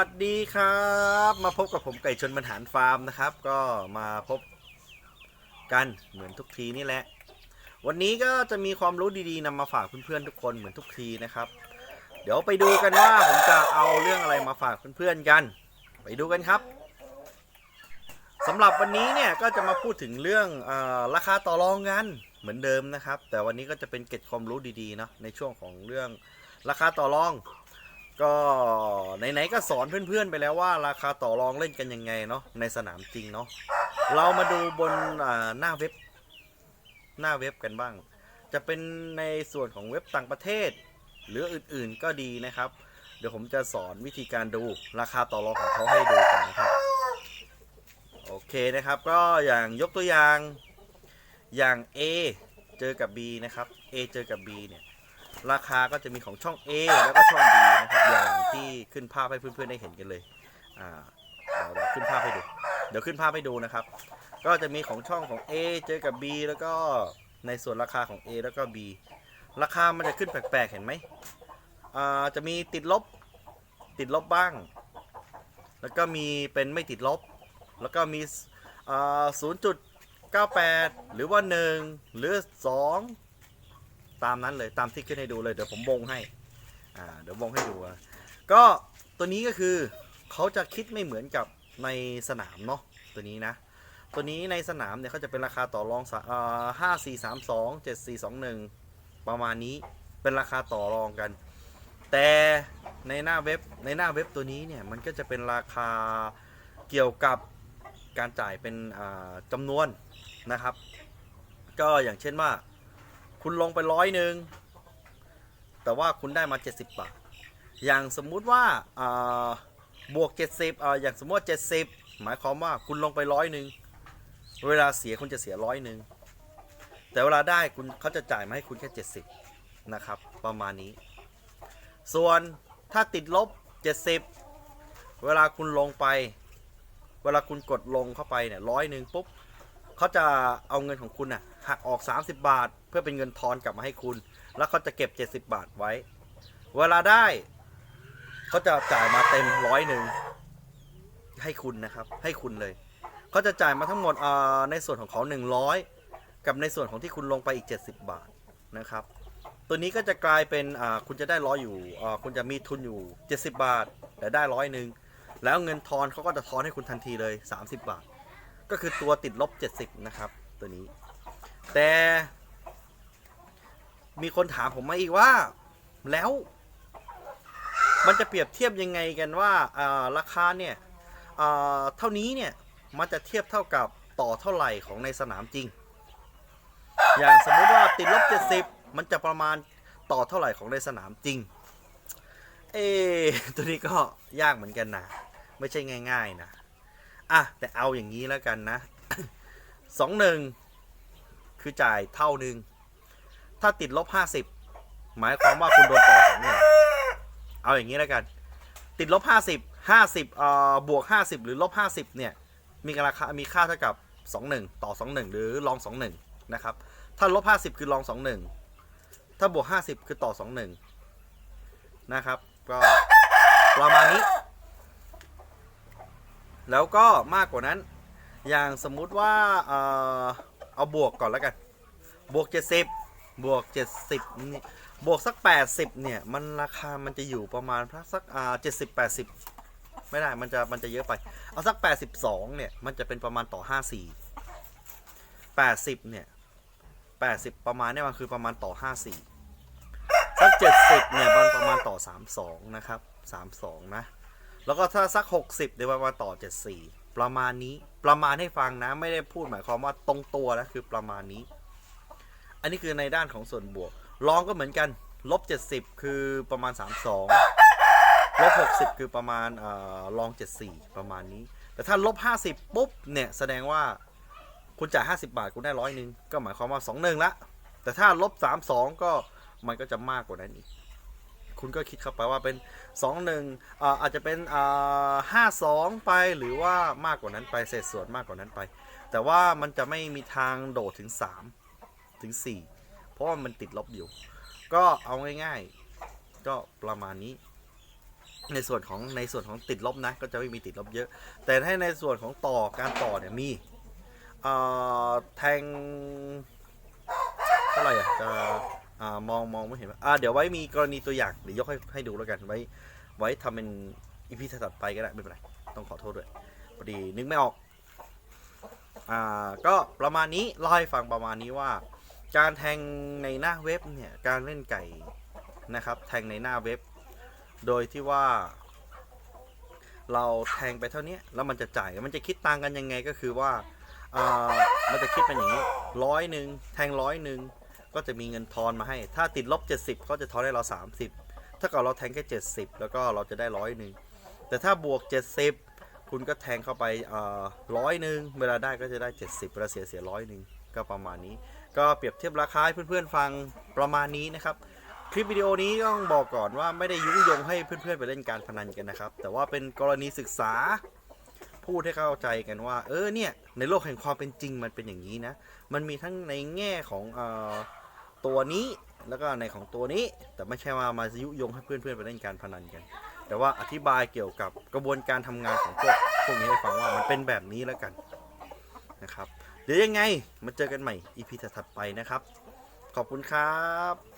ัสดีครับ มาพบกับผมไก่ชนบรรหารฟาร์มนะครับ ก็มาพบกันเหมือนทุกทีนี่แหละ วันนี้ก็จะมีความรู้ดีๆนำมาฝากเพื่อนๆทุกคนเหมือนทุกทีนะครับ เดี๋ยวไปดูกันว่าผมจะเอาเรื่องอะไรมาฝากเพื่อนๆกัน ไปดูกันครับสำหรับวันนี้เนี่ยก็จะมาพูดถึงเรื่องอราคาต่อรองกันเหมือนเดิมนะครับ แต่วันนี้ก็จะเป็นเก็ดความรู้ดีๆเนาะในช่วงของเรื่องราคาต่อรอง ก็ไหนๆก็สอนเพื่อนๆไปแล้วว่าราคาต่อรองเล่นกันยังไงเนาะในสนามจริงเนาะเรามาดูบนหน้าเว็บ หน้าเว็บกันบ้าง จะเป็นในส่วนของเว็บต่างประเทศ หรืออื่นๆก็ดีนะครับ เดี๋ยวผมจะสอนวิธีการดูราคาต่อรองของเขาให้ดูกันนะครับโอเคนะครับก็อย่างยกตัวอย่างอย่าง A เจอกับ B นะครับ A เจอกับ B เนี่ยราคาก็จะมีของช่อง A แล้วก็ช่อง B นะครับอย่างที่ขึ้นภาพให้เพื่อนๆได้เห็นกันเลยอ่าเดี๋ยวขึ้นภาพให้ดูเดี๋ยวขึ้นภาพให้ดูนะครับ ก็จะมีของช่องของ A เจอกับ B แล้วก็ในส่วนราคาของ A แล้วก็ B ราคามันจะขึ้นแปลกๆเห็นไหมอ่าจะมีติดลบติดลบบ้าง แล้วก็มีเป็นไม่ติดลบ แล้วก็มีอ่า0.98หรือว่า 1 หรือ 2 ตามนั้นเลยตามที่ขึ้นให้ดูเลยเดี๋ยวผมวงให้ อ่าเดี๋ยววงให้ดูอะก็ตัวนี้ก็คือเขาจะคิดไม่เหมือนกับในสนามเนาะตัวนี้นะ ตัวนี้ในสนามเนี่ยเขาจะเป็นราคาต่อรองห้าสี่สามสองเจ็ดสี่สองหนึ่งประมาณนี้เป็นราคาต่อรองกัน แต่ในหน้าเว็บในหน้าเว็บตัวนี้เนี่ยมันก็จะเป็นราคาเกี่ยวกับการจ่ายเป็นอ่าจำนวนนะครับ ก็อย่างเช่นว่า คุณลงไปร้อยหนึ่ง แต่ว่าคุณได้มา 70 บาท อย่างสมมุติว่าบวก 70อ่าอย่างสมมติว่า70 หมายความว่าคุณลงไปร้อยหนึ่งเวลาเสียคุณจะเสียร้อยหนึ่งแต่เวลาได้คุณเขาจะจ่ายมาให้คุณแค่ 70 นะครับ ประมาณนี้ ส่วนถ้าติดลบ 70 เวลาคุณลงไป เวลาคุณกดลงเข้าไปเนี่ยร้อยหนึ่งปุ๊บเขาจะเอาเงินของคุณน่ะหักออก 30 บาท เพื่อเป็นเงินทอนกลับมาให้คุณ แล้วเขาจะเก็บ 70 บาทไว้ เวลาได้เขาจะจ่ายมาเต็มร้อยหนึ่งให้คุณนะครับ ให้คุณเลยเขาจะจ่ายมาทั้งหมดในส่วนของเขา100 กับในส่วนของที่คุณลงไปอีก 70 บาทนะครับ ตัวนี้ก็จะกลายเป็นคุณจะได้ร้อยอยู่คุณจะมีทุนอยู่ 70 บาทแต่ได้ร้อยหนึ่งแล้วเงินทอนเขาก็จะทอนให้คุณทันทีเลย 30 บาท ก็คือตัวติดลบ 70 นะครับ ตัวนี้ แต่ มีคนถามผมมาอีกว่า แล้ว มันจะเปรียบเทียบยังไงกันว่าราคาเนี่ยเท่านี้เนี่ยมันจะเทียบเท่ากับต่อเท่าไหร่ของในสนามจริง อย่างสมมุติว่าติดลบ 70 มันจะประมาณต่อเท่าไหร่ของในสนามจริง เอตัวนี้ก็ยากเหมือนกันนะ ไม่ใช่ง่าย ๆนะ อะ แต่เอาอย่างนี้แล้วกันนะสองหนึ่งคือจ่ายเท่าหนึ่ง ถ้าติดลบห้าสิบหมายความว่าคุณโดนต่อสองหนึ่งเอาอย่างนี้แล้วกัน ติดลบห้าสิบห้าสิบเอ่อบวกห้าสิบหรือลบห้าสิบเนี่ย มีราคามีค่าเท่ากับสองหนึ่งต่อสองหนึ่งหรือลองสองหนึ่งนะครับ ถ้าลบห้าสิบคือลองสองหนึ่งถ้าบวกห้าสิบคือต่อสองหนึ่งนะครับ ก็ประมาณนี้ แล้วก็มากกว่านั้น อย่างสมมุติว่า เอ่อ เอาบวกก่อนแล้วกัน บวก70บ บวก 70นี่บวกสัก 80 เนี่ย มันราคามันจะอยู่ประมาณสักอ่า70 80ไม่ได้มันจะมันจะเยอะไป เอาสัก 82 เนี่ย มันจะเป็นประมาณต่อ 54 80 เนี่ย 80 ประมาณเนี่ยมันคือประมาณต่อ 54 สัก 70 เนี่ยมันประมาณต่อ 32 นะครับ 32 นะ แล้วก็ถ้าสัก 60 เดี๋ยวมาต่อ 74 ประมาณนี้ประมาณให้ฟังนะ ไม่ได้พูดหมายความว่าตรงตัวนะคือประมาณนี้ อันนี้คือในด้านของส่วนบวกรองก็เหมือนกัน ลบ 70 คือประมาณ 32 ลบ 60 คือประมาณเอ่อรอง 74 ประมาณนี้ แต่ถ้าลบ 50 ปุ๊บ เนี่ย แสดงว่าคุณจ่าย 50 บาท คุณได้ร้อยหนึ่งก็หมายความว่า 21 ละ แต่ถ้าลบ 32 ก็มันก็จะมากกว่านั้นอีก คุณก็คิดเข้าไปว่าเป็น 2 1อ่าอาจจะเป็นอ่า5 2ไปหรือว่ามากกว่านั้นไปเศษส่วนมากกว่านั้นไป แต่ว่ามันจะไม่มีทางโดดถึง 3 ถึง 4 เพราะว่ามันติดลบอยู่ ก็เอาง่ายๆ ก็ประมาณนี้ ในส่วนของในส่วนของติดลบนะ ก็จะไม่มีติดลบเยอะ แต่ถ้าในส่วนของต่อการต่อเนี่ยมีแทงเท่าไหร่อะจะมองมองไม่เห็นอ่าเดี๋ยวไว้มีกรณีตัวอย่างเดี๋ยวยกให้ให้ดูแล้วกันไว้ ไว้ทำเป็นอีพีถัดไปก็ได้ไม่เป็นไรต้องขอโทษด้วยพอดีนึกไม่ออกอ่าก็ประมาณนี้เล่าให้ฟังประมาณนี้ว่า การแทงในหน้าเว็บเนี่ยการเล่นไก่นะครับ แทงในหน้าเว็บ โดยที่ว่า เราแทงไปเท่านี้แล้วมันจะจ่ายมันจะคิดตังกันยังไงก็คือว่าอ่ามันจะคิดเป็นอย่างนี้ร้อยหนึ่งแทงร้อยหนึ่งก็จะมีเงินทอนมาให้ ถ้าติดลบ 70 ก็จะทอนให้เรา 30 ถ้าเกิดเราแทงแค่ 70 แล้วก็เราจะได้ร้อยหนึ่งแต่ถ้าบวก 70 คุณก็แทงเข้าไปร้อยหนึ่งเวลาได้ก็จะได้ 70เวลาเสียเสียร้อยหนึ่งก็ประมาณนี้ ก็เปรียบเทียบราคาให้เพื่อนๆฟังประมาณนี้นะครับ คลิปวิดีโอนี้ต้องบอกก่อนว่าไม่ได้ยุยงให้เพื่อนๆไปเล่นการพนันกันนะครับ แต่ว่าเป็นกรณีศึกษา พูดให้เข้าใจกันว่า เออเนี่ยในโลกแห่งความเป็นจริงมันเป็นอย่างนี้นะ มันมีทั้งในแง่ของเออตัวนี้แล้วก็ในของตัวนี้แต่ไม่ใช่ว่ามายุยงให้เพื่อนๆไปเล่นการพนันกัน แต่ว่าอธิบายเกี่ยวกับกระบวนการทำงานของพวกพวกนี้ให้ฟังว่ามันเป็นแบบนี้แล้วกันนะครับ ดี๋ยวยังไงมาเจอกันใหม่ EP ถัดไปนะครับ ขอบคุณครับ